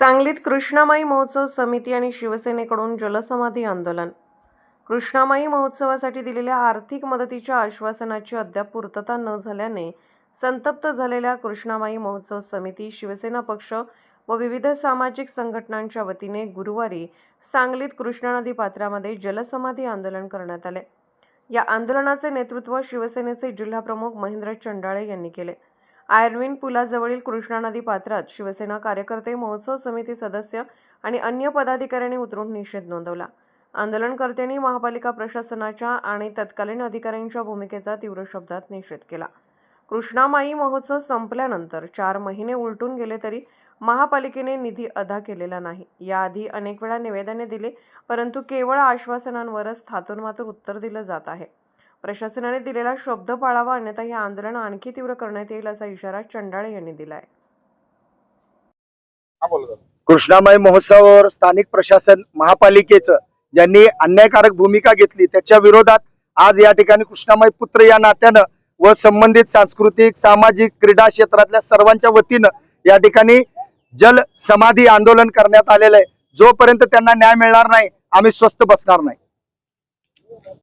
सांगलीत कृष्णामाई महोत्सव समिती आणि शिवसेनेकडून जलसमाधी आंदोलन. कृष्णामाई महोत्सवासाठी दिलेल्या आर्थिक मदतीच्या आश्वासनाची अद्याप पूर्तता न झाल्याने संतप्त झालेल्या कृष्णामाई महोत्सव समिती शिवसेना पक्ष व विविध सामाजिक संघटनांच्या वतीने गुरुवारी सांगलीत कृष्णा नदी पात्रामध्ये जलसमाधी आंदोलन करण्यात आले. या आंदोलनाचे नेतृत्व शिवसेनेचे जिल्हाप्रमुख महेंद्र चंडाळे यांनी केले. आयर्विन पुलाजवळील कृष्णा नदी पात्रात शिवसेना कार्यकर्ते महोत्सव समिती सदस्य आणि अन्य पदाधिकाऱ्यांनी उतरून निषेध नोंदवला. आंदोलनकर्त्यांनी महापालिका प्रशासनाच्या आणि तत्कालीन अधिकाऱ्यांच्या भूमिकेचा तीव्र शब्दात निषेध केला. कृष्णामाई महोत्सव संपल्यानंतर चार महिने उलटून गेले तरी महापालिकेने निधी अदा केलेला नाही. याआधी अनेक वेळा निवेदने दिली परंतु केवळ आश्वासनांवरच थातूनमातूर उत्तर दिलं जात आहे. प्रशासनाने दिलेला शब्द पाळावा अन्यथा हे आंदोलन आणखी तीव्र करण्यात येईल असा इशारा चंडाळे यांनी दिलाय. हा कृष्णामाई महोत्सवावर स्थानिक प्रशासन महापालिकेचं ज्यांनी अन्यायकारक भूमिका घेतली त्याच्या विरोधात आज या ठिकाणी कृष्णामाई पुत्र या नात्यानं व संबंधित सांस्कृतिक सामाजिक क्रीडा क्षेत्रातल्या सर्वांच्या वतीनं या ठिकाणी जल समाधी आंदोलन करण्यात आलेलं आहे. जोपर्यंत त्यांना न्याय मिळणार नाही आम्ही स्वस्थ बसणार नाही.